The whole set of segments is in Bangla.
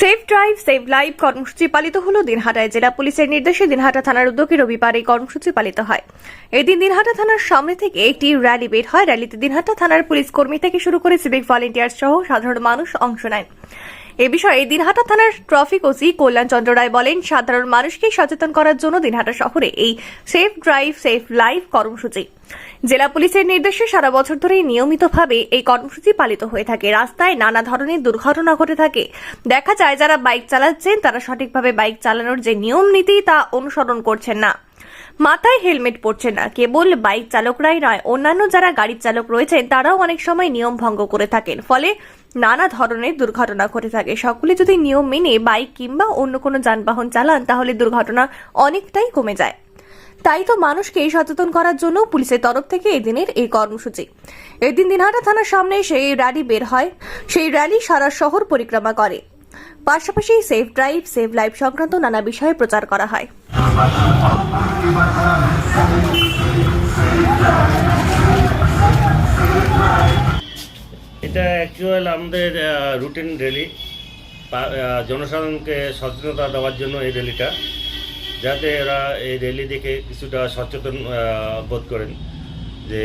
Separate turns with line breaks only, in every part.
সেফ ড্রাইভ সেভ লাইভ কর্মসূচি পালিত হল দিনহাটায়। জেলা পুলিশের নির্দেশে দিনহাটা থানার উদ্যোগে রবিবার এই কর্মসূচি পালিত হয়। এদিন দিনহাটা থানার সামনে থেকে একটি র্যালি বের হয়। র্যালিতে দিনহাটা থানার পুলিশ কর্মী থেকে শুরু করে সিভিক ভলেন্টিয়ার সহ সাধারণ মানুষ অংশ নেন এ বিষয়ে দিনহাটা থানার ট্রাফিক ওসি কল্যাণ চন্দ্র রায় বলেন, সাধারণ মানুষকে সচেতন করার জন্য দিনহাটা শহরে এই সেফ ড্রাইভ, সেফ লাইভ কর্মসূচি। জেলা পুলিশের নির্দেশে সারা বছর ধরেই নিয়মিতভাবে এই কর্মসূচি পালিত হয়ে থাকে। রাস্তায় নানা ধরনের দুর্ঘটনা ঘটে থাকে। দেখা যায়, যারা বাইক চালাচ্ছেন, তারা সঠিকভাবে বাইক চালানোর যে নিয়ম নীতি, তা অনুসরণ করছেন না। মাথায় হেলমেট পরছে না। কেবল বাইক চালকরাই নয়, অন্যান্য যারা গাড়ির চালক রয়েছেন তারাও অনেক সময় নিয়ম ভঙ্গ করে থাকেন। ফলে নানা ধরনের দুর্ঘটনা ঘটে থাকে। সকলে যদি নিয়ম মেনে বাইক কিংবা অন্য কোনো যানবাহন চালান, তাহলে দুর্ঘটনা অনেকটাই কমে যায়। তাই তো মানুষকে সচেতন করার জন্য পুলিশের তরফ থেকে এদিনের এই কর্মসূচি। এদিন দিনহাটা থানার সামনে সেই র্যালি বের হয়। সেই র্যালি সারা শহর পরিক্রমা করে। পাশাপাশি সেফ ড্রাইভ সেভ লাইফ সংক্রান্ত নানা বিষয়ে প্রচার করা হয়।
এটা অ্যাকচুয়াল আমাদের রুটিন র্যালি জনসাধারণকে সচেতনতা দেওয়ার জন্য এই র্যালিটা যাতে এরা এই র্যালি দেখে কিছুটা সচেতন বোধ করেন যে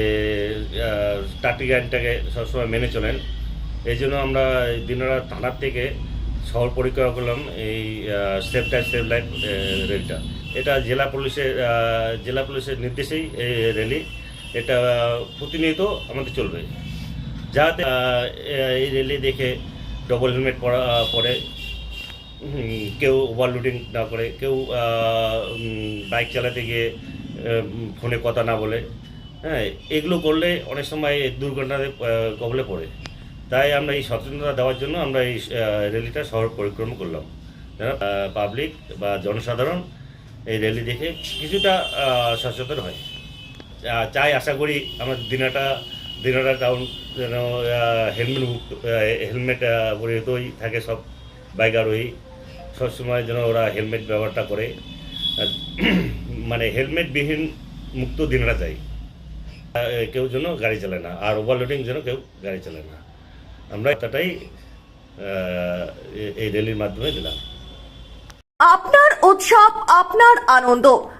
ট্রাফিক আইনটাকে সবসময় মেনে চলেন। এই জন্য আমরা দিনরাত থানার থেকে শহর পরিক্রমা করলাম এই সেফ টাইম সেভ লাইফ র্যালিটা এটা জেলা পুলিশের জেলা পুলিশের নির্দেশেই এই র্যালি এটা প্রতিনিয়ত আমাদের চলবে। যাতে এই র্যালি দেখে ডবল হেলমেট পরা, পরে কেউ ওভারলোডিং না করে, কেউ বাইক চালাতে গিয়ে ফোনে কথা না বলে হ্যাঁ এগুলো করলে অনেক সময় দুর্ঘটনাতে কবলে পড়ে। তাই আমরা এই সচেতনতা দেওয়ার জন্য আমরা এই র্যালিটা শহর পরিক্রমা করলাম। পাবলিক বা জনসাধারণ এই র্যালি দেখে কিছুটা সচেতন হয়। চাই আশা করি আমার দিনাটা দিনাটা টাউন যেন হেলমেট হেলমেট পরিহিতই থাকে সব বাইক আরোহী সবসময় যেন ওরা হেলমেট ব্যবহারটা করে। মানে হেলমেটবিহীন মুক্ত দিনরা চাই। কেউ যেন গাড়ি চালায় না। আর ওভারলোডিং যেন কেউ গাড়ি চালায় না। আমরা এটাটাই এই র্যালির মাধ্যমে দিলাম।
আপনার উৎসব আপনার আনন্দ।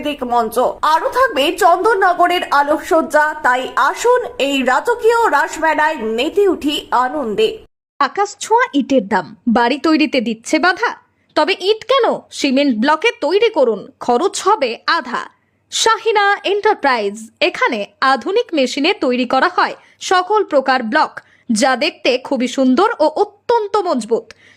সাংস্কৃতিক মঞ্চ। আরও থাকবে চন্দননগরের আলোকসজ্জা। তাই আসুন এই রাজকীয় রাসমেলায় মেতে উঠি আনন্দে।
আকাশ ছোঁয়া ইটের দাম। বাড়ি তৈরিতে দিচ্ছে বাধা। তবে ইট কেন? সিমেন্ট ব্লকে তৈরি করুন। খরচ হবে আধা। শাহিনা এন্টারপ্রাইজ। এখানে আধুনিক মেশিনে তৈরি করা হয় সকল প্রকার ব্লক। যা দেখতে খুবই সুন্দর ও অত্যন্ত মজবুত।